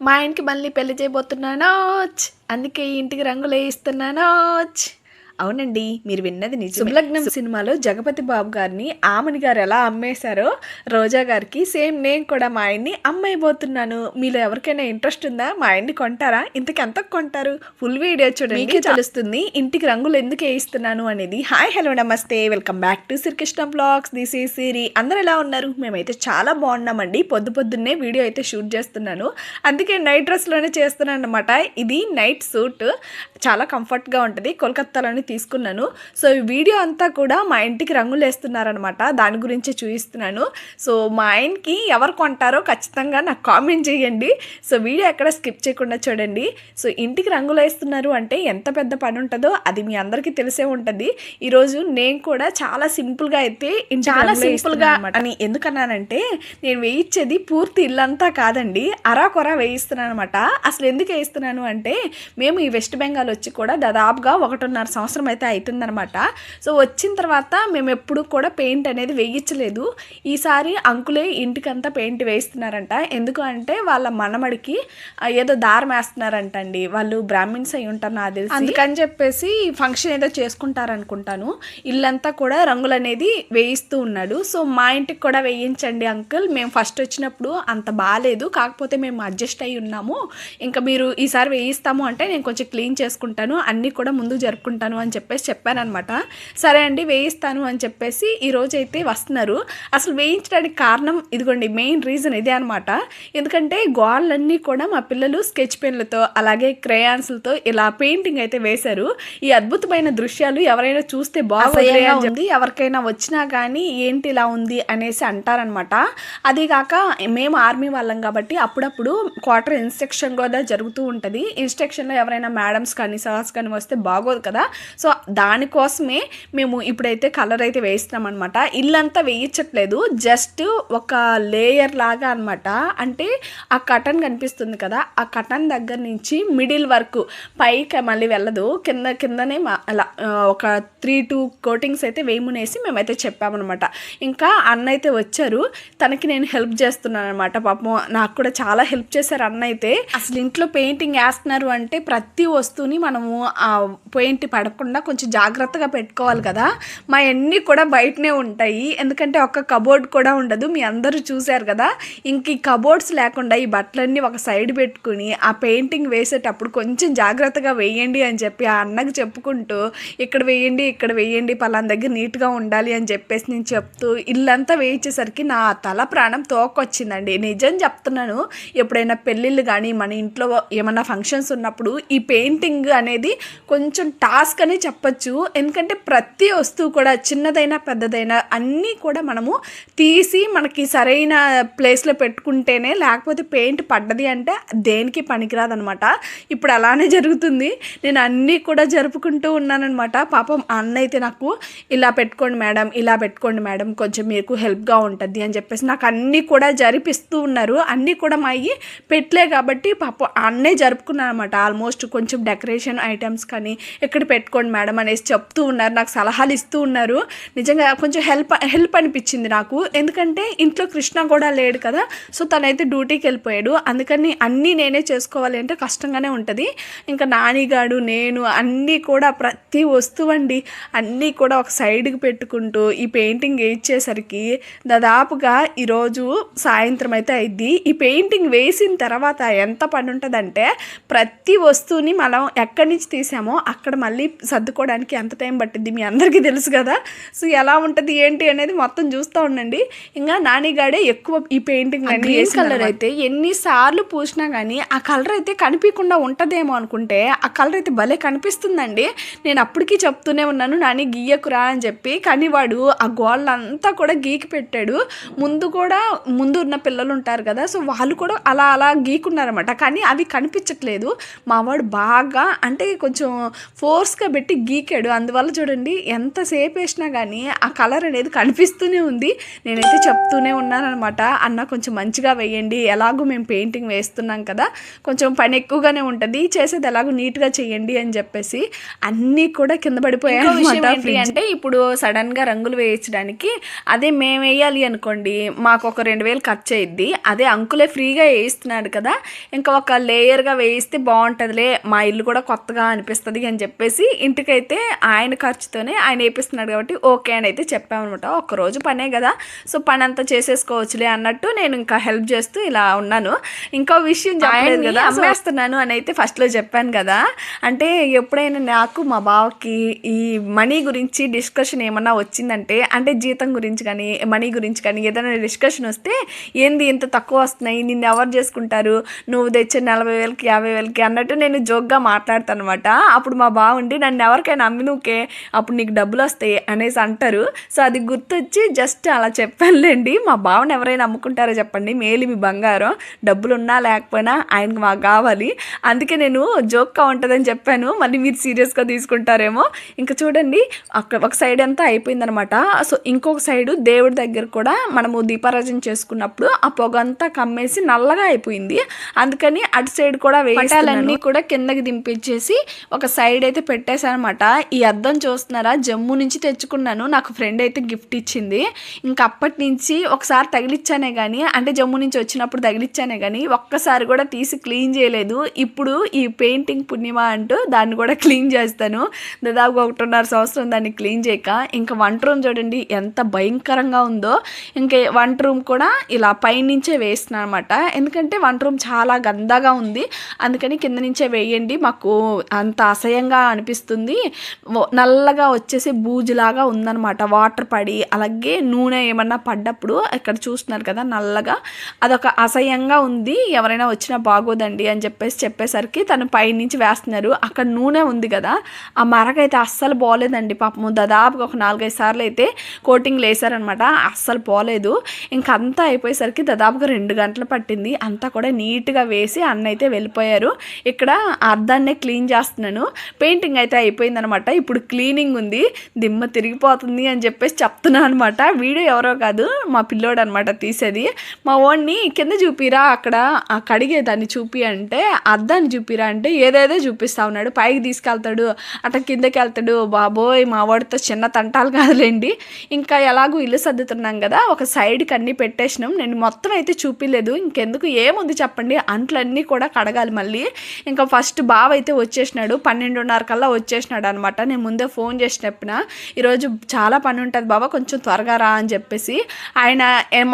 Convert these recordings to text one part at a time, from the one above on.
మా ఆయనకి మళ్ళీ పెళ్ళి చేయబోతున్నానోచ్ అందుకే ఈ ఇంటికి రంగులు వేయిస్తున్నానోచ్ అవునండి మీరు విన్నది నిజం శుభలగ్నం సినిమాలో జగపతి బాబు గారిని ఆమని గారు ఎలా అమ్మేశారో రోజా గారికి సేమ్ నేను కూడా మా ఆయన్ని అమ్మాయిపోతున్నాను మీలో ఎవరికైనా ఇంట్రెస్ట్ ఉందా? మా ఆయన్ని కొంటారా? ఇంతకు ఎంత కొంటారు? ఫుల్ వీడియో చూడండి. మీకే తెలుస్తుంది ఇంటికి రంగులు ఎందుకు వేయిస్తున్నాను అనేది. హాయ్ హలో నమస్తే. Welcome back to Srikrishna blogs. This is Siri. అందరు ఎలా ఉన్నారు? మేమైతే చాలా బాగున్నామండి. పొద్దు పొద్దున్నే వీడియో అయితే షూట్ చేస్తున్నాను. అందుకే నైట్ డ్రెస్లోనే చేస్తున్నాను అనమాట ఇది నైట్ సూట్. చాలా కంఫర్ట్గా ఉంటుంది. కోల్కత్తాలోనే తీసుకున్నాను. సో ఈ వీడియో అంతా కూడా మా ఇంటికి రంగులు వేస్తున్నారనమాట దాని గురించి చూపిస్తున్నాను సో మా ఆయనకి ఎవరు కొంటారో ఖచ్చితంగా నాకు కామెంట్ చేయండి. సో వీడియో ఎక్కడ స్కిప్ చేయకుండా చూడండి. సో ఇంటికి రంగులు వేస్తున్నారు అంటే ఎంత పెద్ద పని ఉంటుందో అది మీ అందరికీ తెలిసే ఉంటుంది. ఈరోజు నేను కూడా చాలా సింపుల్గా అయితే చాలా అన్నమాట. అని ఎందుకన్నానంటే నేను వేయించేది పూర్తి ఇల్లంతా కాదండి. అరాకొర వేయిస్తున్నాను అనమాట అసలు ఎందుకు వేయిస్తున్నాను అంటే మేము ఈ వెస్ట్ బెంగాల్ వచ్చి కూడా దాదాపుగా ఒకటిన్నర సంవత్సరం అయితే అవుతుందనమాట సో వచ్చిన తర్వాత మేము ఎప్పుడు కూడా పెయింట్ అనేది వేయించలేదు. ఈసారి అంకులే ఇంటికంతా పెయింట్ వేయిస్తున్నారంట. ఎందుకు అంటే వాళ్ళ మనమడికి ఏదో దారం వేస్తున్నారంట అండి వాళ్ళు బ్రాహ్మిన్స్ అయి ఉంటారు నాకు తెలిసి. అందుకని చెప్పేసి ఫంక్షన్ ఏదో చేసుకుంటారనుకుంటాను. ఇల్లంతా కూడా రంగులు అనేది వేయిస్తూ ఉన్నాడు. సో మా ఇంటికి కూడా వేయించండి అంకుల్. మేము ఫస్ట్ వచ్చినప్పుడు అంత బాగాలేదు కాకపోతే మేము అడ్జస్ట్ అయి ఉన్నాము. ఇంకా మీరు ఈసారి వేయిస్తాము అంటే నేను కొంచెం క్లీన్ చేసుకుంటాను. అన్నీ కూడా ముందు జరుపుకుంటాను అని చెప్పేసి చెప్పానమాట సరే అండి వేయిస్తాను అని చెప్పేసి ఈ రోజు అయితే వస్తున్నారు. అసలు వేయించడానికి కారణం ఇదిగోండి మెయిన్ రీజన్ ఇదే అనమాట ఎందుకంటే గోళ్ళన్నీ కూడా మా పిల్లలు స్కెచ్ పెన్లతో అలాగే క్రేయాన్స్లతో ఇలా పెయింటింగ్ అయితే వేశారు. ఈ అద్భుతమైన దృశ్యాలు ఎవరైనా చూస్తే బాగుంది ఎవరికైనా వచ్చినా కానీ ఏంటి ఇలా ఉంది అనేసి అంటారనమాట అది కాక మేము ఆర్మీ వాళ్ళం కాబట్టి అప్పుడప్పుడు క్వార్టర్ ఇన్స్ట్రక్షన్ కూడా జరుగుతూ ఉంటుంది. ఇన్స్ట్రక్షన్లో ఎవరైనా మేడమ్స్ కానీ సార్స్ కానీ వస్తే బాగోదు కదా. సో దానికోసమే మేము ఇప్పుడైతే కలర్ అయితే వేస్తున్నాం అనమాట ఇల్లంతా వేయించట్లేదు జస్ట్ ఒక లేయర్ లాగా అనమాట అంటే ఆ కటన్ కనిపిస్తుంది కదా ఆ కటన్ దగ్గర నుంచి మిడిల్ వరకు పైకి మళ్ళీ వెళ్ళదు. కింద కిందనే అలా ఒక త్రీ టూ కోటింగ్స్ అయితే వేయమునేసి మేమైతే చెప్పామన్నమాట. ఇంకా అన్న అయితే వచ్చారు. తనకి నేను హెల్ప్ చేస్తున్నాను అనమాట పాపం నాకు కూడా చాలా హెల్ప్ చేశారు అన్న అయితే. అసలు ఇంట్లో పెయింటింగ్ వేస్తున్నారు అంటే ప్రతి వస్తువుని మనము ఆ పెయింట్ పడకుండా కొంచెం జాగ్రత్తగా పెట్టుకోవాలి కదా. మా అన్నీ కూడా బయటనే ఉంటాయి. ఎందుకంటే ఒక కబోర్డ్ కూడా ఉండదు. మీ అందరూ చూశారు కదా. ఇంక ఈ కబోర్డ్స్ లేకుండా ఈ బట్టలన్నీ ఒక సైడ్ పెట్టుకుని ఆ పెయింటింగ్ వేసేటప్పుడు కొంచెం జాగ్రత్తగా వేయండి అని చెప్పి ఆ అన్నకి చెప్పుకుంటూ ఇక్కడ వేయండి ఇక్కడ వేయండి పలానా దగ్గర నీట్గా ఉండాలి అని చెప్పేసి నేను చెప్తూ ఇల్లంతా వేయించేసరికి నా తల ప్రాణం తోకొచ్చిందండి. నిజం చెప్తున్నాను. ఎప్పుడైనా పెళ్ళిళ్ళు కానీ మన ఇంట్లో ఏమైనా ఫంక్షన్స్ ఉన్నప్పుడు ఈ పెయింటింగ్ అనేది కొంచెం టాస్క్ అని చెప్పచ్చు. ఎందుకంటే ప్రతి వస్తువు కూడా చిన్నదైనా పెద్దదైనా అన్నీ కూడా మనము తీసి మనకి సరైన ప్లేస్లో పెట్టుకుంటేనే లేకపోతే పెయింట్ పడ్డది అంటే దేనికి పనికిరాదనమాట. ఇప్పుడు అలానే జరుగుతుంది. నేను అన్నీ కూడా జరుపుకుంటూ ఉన్నానన్నమాట పాపం అన్న అయితే నాకు ఇలా పెట్టుకోండి మేడం ఇలా పెట్టుకోండి మేడం కొంచెం మీకు హెల్ప్గా ఉంటుంది అని చెప్పేసి నాకు అన్నీ కూడా జరిపిస్తూ ఉన్నారు. అన్నీ కూడా మా అయ్యి పెట్టలే కాబట్టి పాపం అన్నే జరుపుకున్నాను అనమాట ఆల్మోస్ట్ కొంచెం డెకరేషన్ ఐటమ్స్ కానీ ఎక్కడ పెట్టుకోండి మేడం అనేసి చెప్తూ ఉన్నారు. నాకు సలహాలు ఇస్తూ ఉన్నారు. నిజంగా కొంచెం హెల్ప్ హెల్ప్ అనిపించింది నాకు. ఎందుకంటే ఇంట్లో కృష్ణ కూడా లేడు కదా. సో తనైతే డ్యూటీకి వెళ్ళిపోయాడు. అందుకని అన్నీ నేనే చేసుకోవాలి అంటే కష్టంగానే ఉంటుంది. ఇంకా నానిగాడు నేను అన్నీ కూడా ప్రతి వస్తువు అండి అన్నీ కూడా ఒక సైడ్కి పెట్టుకుంటూ ఈ పెయింటింగ్ వేయించేసరికి దాదాపుగా ఈరోజు సాయంత్రం అయితే అయింది. ఈ పెయింటింగ్ వేసిన తర్వాత ఎంత పని ఉంటుందంటే ప్రతి వస్తువుని మనం ఎక్కడి నుంచి తీసామో అక్కడ మళ్ళీ సర్దుకోవడానికి ఎంత టైం పట్టింది మీ అందరికీ తెలుసు కదా. సో ఎలా ఉంటుంది ఏంటి అనేది మొత్తం చూస్తూ ఉండండి. ఇంకా నానిగాడే ఎక్కువ ఈ పెయింటింగ్ గ్రీన్ కలర్ అయితే ఎన్నిసార్లు పూసినా కానీ ఆ కలర్ అయితే కనిపించకుండా ఉంటుందేమో అనుకుంటే ఆ కలర్ అయితే భలే కనిపిస్తుందండి. నేను అప్పటికీ చెప్తూనే ఉన్నాను నాని గీయకురా అని చెప్పి. కానీ వాడు ఆ గోళ్ళంతా కూడా గీకి పెట్టాడు. ముందు కూడా ముందు ఉన్న పిల్లలు ఉంటారు కదా సో వాళ్ళు కూడా అలా అలా గీకున్నారన్నమాట. కానీ అవి కనిపించట్లేదు. మా వాడు బాగా అంటే కొంచెం ఫోర్స్గా పెట్టి గీకాడు. అందువల్ల చూడండి ఎంతసేపు వేసినా కానీ ఆ కలర్ అనేది కనిపిస్తూనే ఉంది. నేనైతే చెప్తూనే ఉన్నానమాట అన్న కొంచెం మంచిగా వేయండి. ఎలాగో మేము పెయింటింగ్ వేస్తున్నాం కదా. కొంచెం పని ఎక్కువగానే ఉంటుంది. చేసేది ఎలాగో నీట్గా చేయండి అని చెప్పేసి అన్నీ కూడా కింద పడిపోయాయి అంటే ఇప్పుడు సడన్గా రంగులు వేయించడానికి అదే మేము వేయాలి అనుకోండి మాకు ఒక రెండు వేలు ఖర్చు అయ్యిద్ది అదే అంకులే ఫ్రీగా వేయిస్తున్నాడు కదా. ఇంకా ఒక లేయర్గా వేయిస్తే బాగుంటుందిలే మా ఇల్లు కూడా కొత్తగా అనిపిస్తుంది అని చెప్పేసి ఇంటికైతే ఆయన ఖర్చుతోనే ఆయన వేపిస్తున్నాడు కాబట్టి ఓకే అని అయితే చెప్పామన్నమాట ఒక్కరోజు పనే కదా. సో పని అంతా చేసేసుకోవచ్చులే అన్నట్టు నేను ఇంకా హెల్ప్ చేస్తూ ఇలా ఉన్నాను. ఇంకో విషయం చెప్పలేదు కదా. అమ్మేస్తున్నాను అని అయితే ఫస్ట్లో చెప్పాను కదా. అంటే ఎప్పుడైనా నాకు మా బావకి ఈ మనీ గురించి డిస్కషన్ ఏమన్నా వచ్చిందంటే అంటే జీతం గురించి కానీ మనీ గురించి కానీ ఏదైనా డిస్కషన్ వస్తే ఏంది ఇంత తక్కువ వస్తున్నాయి నిన్ను ఎవరు చేసుకుంటారు? నువ్వు తెచ్చే నలభై వేలకి యాభై వేలకి అన్నట్టు నేను జోక్గా మాట్లాడతాను అనమాట అప్పుడు మా బావుండి నన్ను ఎవరికైనా అమ్మి నువ్వుకే అప్పుడు నీకు డబ్బులు వస్తాయి అనేసి అంటారు. సో అది గుర్తొచ్చి జస్ట్ అలా చెప్పానులేండి. మా బావని ఎవరైనా అమ్ముకుంటారో చెప్పండి. మేలు మీ బంగారం. డబ్బులు ఉన్నా లేకపోయినా ఆయనకు మాకు కావాలి. అందుకే నేను జోక్గా ఉంటుందని చెప్పాను. మళ్ళీ మీరు సీరియస్గా తీసుకుంటారేమో. ఇంకా చూడండి అక్కడ ఒక సైడ్ అంతా అయిపోయిందనమాట. సో ఇంకొక సైడు దేవుడి దగ్గర కూడా మనము దీపారాజన చేసుకున్నప్పుడు ఆ పొగ అంతా కమ్మేసి నల్లగా అయిపోయింది. అందుకని అటు సైడ్ కూడా వేయాలన్నీ కూడా కిందకి దింపించేసి ఒక సైడ్ అయితే పెట్టేసి అనమాట ఈ అద్దం చూస్తున్నారా? జమ్ము నుంచి తెచ్చుకున్నాను. నాకు ఫ్రెండ్ అయితే గిఫ్ట్ ఇచ్చింది. ఇంకా అప్పటి నుంచి ఒకసారి తగిలిచ్చానే కానీ అంటే జమ్ము నుంచి వచ్చినప్పుడు తగిలిచ్చానే కానీ ఒక్కసారి కూడా తీసి క్లీన్ చేయలేదు. ఇప్పుడు ఈ పెయింటింగ్ పుణ్యమా అంటూ దాన్ని కూడా క్లీన్ చేస్తాను. దాదాపు ఒకటిన్నర సంవత్సరం దాన్ని క్లీన్ చేయక ఇంకా వంట రూమ్ చూడండి ఎంత భయంకరంగా ఉందో. ఇంకా వంట రూమ్ కూడా ఇలా పైనుంచే వేస్తున్నాను అనమాట ఎందుకంటే వంట రూమ్ చాలా గందగా ఉంది. అందుకని కింద నుంచే వేయండి. మాకు అంత అసహ్యంగా అనిపిస్తుంది. ఓ- నల్లగా వచ్చేసి బూజులాగా ఉందన్నమాట. వాటర్ పడి అలాగే నూనె ఏమన్నా పడ్డప్పుడు ఇక్కడ చూస్తున్నారు కదా నల్లగా. అదొక అసహ్యంగా ఉంది. ఎవరైనా వచ్చినా బాగోదండి అని చెప్పేసి చెప్పేసరికి తను పైనుంచి వేస్తున్నారు. అక్కడ నూనె ఉంది కదా ఆ మరకైతే అస్సలు బాగోలేదండి పాపము. దాదాపుగా ఒక నాలుగైదు సార్లు అయితే కోటింగ్లు వేసారనమాట అస్సలు పోలేదు ఇంక అంతా అయిపోయేసరికి దాదాపుగా రెండు గంటలు పట్టింది. అంతా కూడా నీట్గా వేసి అన్న అయితే వెళ్ళిపోయారు. ఇక్కడ అద్దాన్నే క్లీన్ చేస్తున్నాను. పెయింటింగ్ అయితే అయిపోయిందనమాట. ఇప్పుడు క్లీనింగ్ ఉంది దిమ్మ తిరిగిపోతుంది అని చెప్పేసి చెప్తున్నాను అనమాట. వీడియో ఎవరో కాదు మా పిల్లోడు అనమాట తీసేది. మా ఓన్ని కింద చూపిరా అక్కడ కడిగేదాన్ని కడిగే దాన్ని చూపి అంటే అద్దాన్ని చూపిరా అంటే ఏదేదో చూపిస్తా ఉన్నాడు. పైకి తీసుకెళ్తాడు అట్లా కిందకి వెళ్తాడు. బాబోయ్ మా వాడితో చిన్న తంటాలు కాదులేండి. ఇంకా ఎలాగో ఇల్లు సర్దుతున్నాం కదా ఒక సైడ్కి అన్నీ పెట్టేసినాం. నేను మొత్తం అయితే చూపిలేదు. ఇంకెందుకు ఏముంది చెప్పండి. అంట్లన్నీ కూడా కడగాలి మళ్ళీ. ఇంకా ఫస్ట్ బావ అయితే వచ్చేసినాడు. పన్నెండున్నర కల్లా వచ్చి వచ్చేసినాడు అనమాట నేను ముందే ఫోన్ చేసి చెప్పిన ఈరోజు చాలా పని ఉంటుంది బాబా కొంచెం త్వరగా రా అని చెప్పేసి ఆయన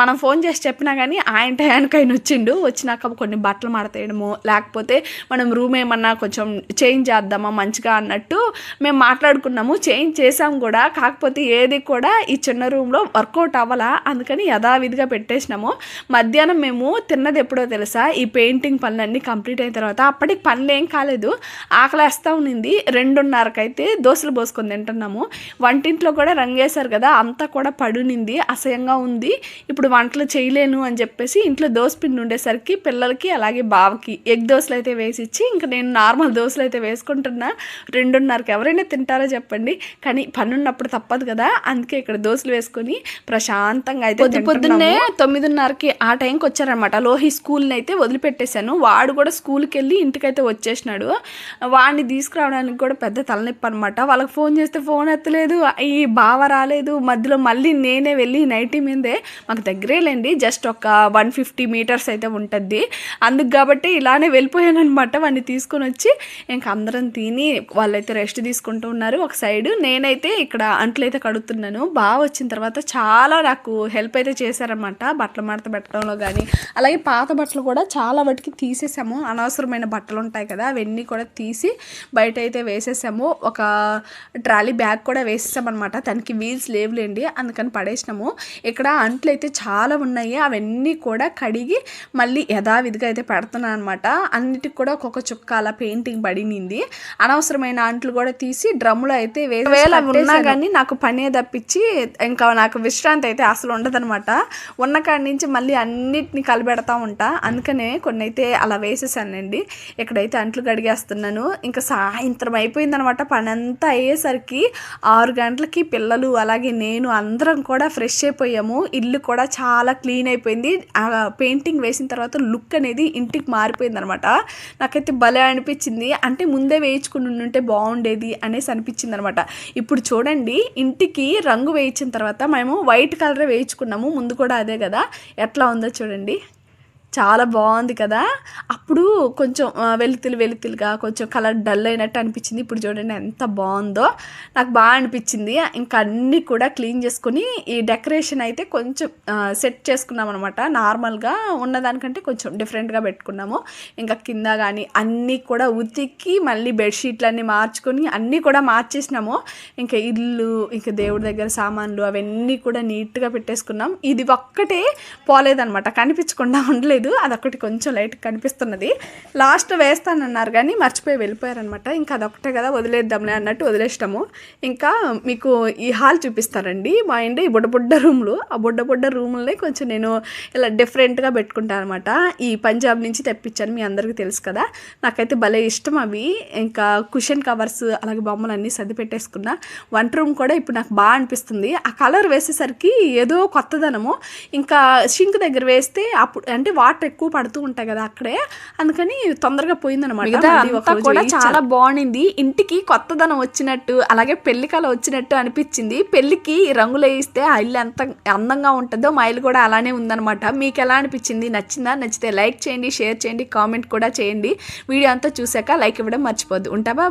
మనం ఫోన్ చేసి చెప్పినా కానీ ఆయన టయానికి ఆయన వచ్చిండు. వచ్చినాక కొన్ని బట్టలు మాడతేయడము లేకపోతే మనం రూమ్ ఏమన్నా కొంచెం చేంజ్ చేద్దామా మంచిగా అన్నట్టు మేము మాట్లాడుకున్నాము. చేంజ్ చేసాం కూడా. కాకపోతే ఏది కూడా ఈ చిన్న రూమ్లో వర్కౌట్ అవ్వాలా? అందుకని యథావిధిగా పెట్టేసినాము. మధ్యాహ్నం మేము తిన్నది ఎప్పుడో తెలుసా? ఈ పెయింటింగ్ పనులన్నీ కంప్లీట్ అయిన తర్వాత అప్పటికి పనులు ఏం కాలేదు. ఆకలేస్తూ ఉన్నింది రెండు రెండున్నరకైతే దోశలు పోసుకొని తింటున్నాము. వంటింట్లో కూడా రంగేశారు కదా అంతా కూడా పడునింది అసహ్యంగా ఉంది. ఇప్పుడు వంటలు చేయలేను అని చెప్పేసి ఇంట్లో దోశ పిండి ఉండేసరికి పిల్లలకి అలాగే బావకి ఎగ్ దోశలు అయితే వేసి ఇచ్చి ఇంకా నేను నార్మల్ దోశలు అయితే వేసుకుంటున్నా. రెండున్నరకి ఎవరైనా తింటారో చెప్పండి. కానీ పని ఉన్నప్పుడు తప్పదు కదా అందుకే ఇక్కడ దోశలు వేసుకొని ప్రశాంతంగా అయితే పొద్దు పొద్దున్నే తొమ్మిదిన్నరకి ఆ టైంకి వచ్చారనమాట లోహి స్కూల్ని అయితే వదిలిపెట్టేశాను. వాడు కూడా స్కూల్కి వెళ్ళి ఇంటికైతే వచ్చేసినాడు. వాడిని తీసుకురావడానికి కూడా పెద్ద తలనొప్పి అనమాట వాళ్ళకి ఫోన్ చేస్తే ఫోన్ ఎత్తలేదు. ఈ బావ రాలేదు. మధ్యలో మళ్ళీ నేనే వెళ్ళి నైటీ మీదే మాకు దగ్గరేలేండి జస్ట్ ఒక వన్ ఫిఫ్టీ మీటర్స్ అయితే ఉంటుంది. అందుకు కాబట్టి ఇలానే వెళ్ళిపోయాను అనమాట వాడిని తీసుకొని వచ్చి ఇంక అందరం తిని వాళ్ళైతే రెస్ట్ తీసుకుంటూ ఉన్నారు. ఒక సైడ్ నేనైతే ఇక్కడ అంట్లు అయితే కడుగుతున్నాను. బాగా వచ్చిన తర్వాత చాలా నాకు హెల్ప్ అయితే చేశారనమాట బట్టలు మడత పెట్టడంలో కానీ అలాగే పాత బట్టలు కూడా చాలా వాటికి తీసేసాము. అనవసరమైన బట్టలు ఉంటాయి కదా అవన్నీ కూడా తీసి బయట అయితే వేసేసాము. ఒక ట్రాలీ బ్యాగ్ కూడా వేసేసామన్నమాట. దానికి వీల్స్ లేవులేండి అందుకని పడేసినాము. ఇక్కడ అంట్లు అయితే చాలా ఉన్నాయి. అవన్నీ కూడా కడిగి మళ్ళీ యథావిధిగా అయితే పెడుతున్నాను అనమాట అన్నిటికి కూడా ఒక్కొక్క చుక్క అలా పెయింటింగ్ పడినింది. అనవసరమైన అంట్లు కూడా తీసి డ్రమ్ములో అయితే వేసి వేళ ఉన్నా కానీ నాకు పనే తప్పించి ఇంకా నాకు విశ్రాంతి అయితే అసలు ఉండదన్నమాట. ఉన్న కాడి నుంచి మళ్ళీ అన్నిటిని కలిపెడతా ఉంటా. అందుకనే కొన్ని అయితే అలా వేసేసానండి. ఇక్కడైతే అంట్లు కడిగేస్తున్నాను. ఇంకా సాయంత్రం అయిపోయింది. అయిపోయిందనమాట. పని అంతా అయ్యేసరికి ఆరు గంటలకి పిల్లలు అలాగే నేను అందరం కూడా ఫ్రెష్ అయిపోయాము. ఇల్లు కూడా చాలా క్లీన్ అయిపోయింది. ఆ పెయింటింగ్ వేసిన తర్వాత లుక్ అనేది ఇంటికి మారిపోయింది అనమాట నాకైతే భలే అనిపించింది. అంటే ముందే వేయించుకుని ఉంటే బాగుండేది అనేసి అనిపించింది అనమాట ఇప్పుడు చూడండి ఇంటికి రంగు వేయించిన తర్వాత మేము వైట్ కలర్ వేయించుకున్నాము. ముందు కూడా అదే కదా. ఎట్లా ఉందో చూడండి. చాలా బాగుంది కదా. అప్పుడు కొంచెం వెలుతులు వెలుతులుగా కొంచెం కలర్ డల్ అయినట్టు అనిపించింది. ఇప్పుడు చూడండి ఎంత బాగుందో. నాకు బాగా అనిపించింది. ఇంకా అన్నీ కూడా క్లీన్ చేసుకొని ఈ డెకరేషన్ అయితే కొంచెం సెట్ చేసుకున్నాం అనమాట నార్మల్గా ఉన్నదానికంటే కొంచెం డిఫరెంట్గా పెట్టుకున్నాము. ఇంకా కింద కానీ అన్నీ కూడా ఉతికి మళ్ళీ బెడ్షీట్లన్నీ మార్చుకొని అన్నీ కూడా మార్చేసినాము. ఇంకా ఇల్లు ఇంకా దేవుడి దగ్గర సామాన్లు అవన్నీ కూడా నీట్గా పెట్టేసుకున్నాం. ఇది ఒక్కటే పోలేదనమాట కనిపించకుండా ఉండలేదు. అదొకటి కొంచెం లైట్ కనిపిస్తున్నది. లాస్ట్ వేస్తానన్నారు కానీ మర్చిపోయి వెళ్ళిపోయారనమాట ఇంకా అదొకటే కదా వదిలేద్దాంలే అన్నట్టు వదిలేసాము ఇంకా మీకు ఈ హాల్ చూపిస్తారండి మా ఇంటి ఈ బుడ్డ బుడ్డ రూమ్లు ఆ బుడ్డ బుడ్డ రూమ్లనే కొంచెం నేను ఇలా డిఫరెంట్గా పెట్టుకుంటాను అనమాట ఈ పంజాబ్ నుంచి తెప్పించాను మీ అందరికీ తెలుసు కదా. నాకైతే భలే ఇష్టం అవి. ఇంకా కుషన్ కవర్స్ అలాగే బొమ్మలు అన్నీ సర్ది పెట్టేసుకున్నా. వంట రూమ్ కూడా ఇప్పుడు నాకు బాగా అనిపిస్తుంది. ఆ కలర్ వేసేసరికి ఏదో కొత్తదనము. ఇంకా షింక్ దగ్గర వేస్తే అప్పుడు అంటే వాటర్ ఎక్కువ పడుతూ ఉంటాయి కదా అక్కడే. అందుకని తొందరగా పోయిందనమాట కూడా. చాలా బాగుండింది. ఇంటికి కొత్తదనం వచ్చినట్టు అలాగే పెళ్ళి కళ వచ్చినట్టు అనిపించింది. పెళ్ళికి రంగులు వేయిస్తే ఆ ఇల్లు ఎంత అందంగా ఉంటుందో మా ఇల్లు కూడా అలానే ఉందన్నమాట. మీకు ఎలా అనిపించింది? నచ్చిందా? నచ్చితే లైక్ చేయండి షేర్ చేయండి కామెంట్ కూడా చేయండి. వీడియో అంతా చూసాక లైక్ ఇవ్వడం మర్చిపోద్దు ఉంటాబా